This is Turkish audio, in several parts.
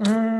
Mm.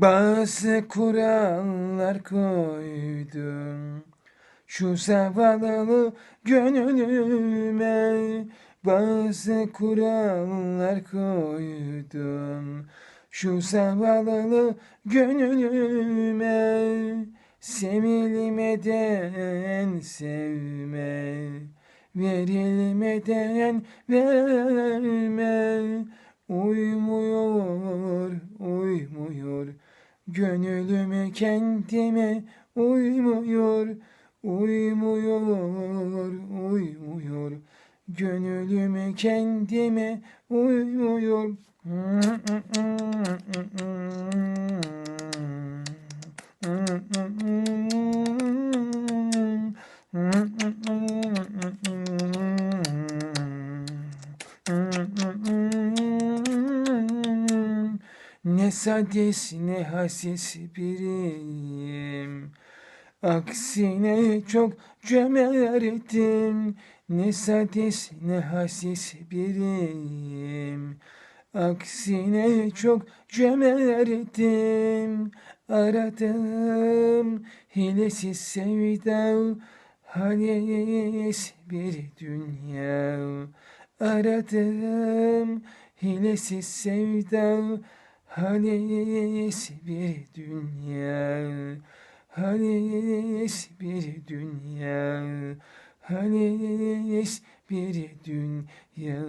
Bazı kurallar koydum. Şu zavallı gönlüme Bazı kurallar koydum. Şu zavallı gönlüme Sevilmeden sevme Verilmeden verme. Uymuyor, uymuyor Gönlüm kendime uymuyor Uymuyor, uymuyor. Gönlüm kendime uymuyor Ne sadis ne hasis biriyim. Aksine çok cömertim Ne sadis ne hasis biriyim. Aksine çok cömertim Aradım hilesiz sevda Halis bir dünya. Aradım hilesiz sevda Halis bir dünya Halis bir dünya Halis bir dünya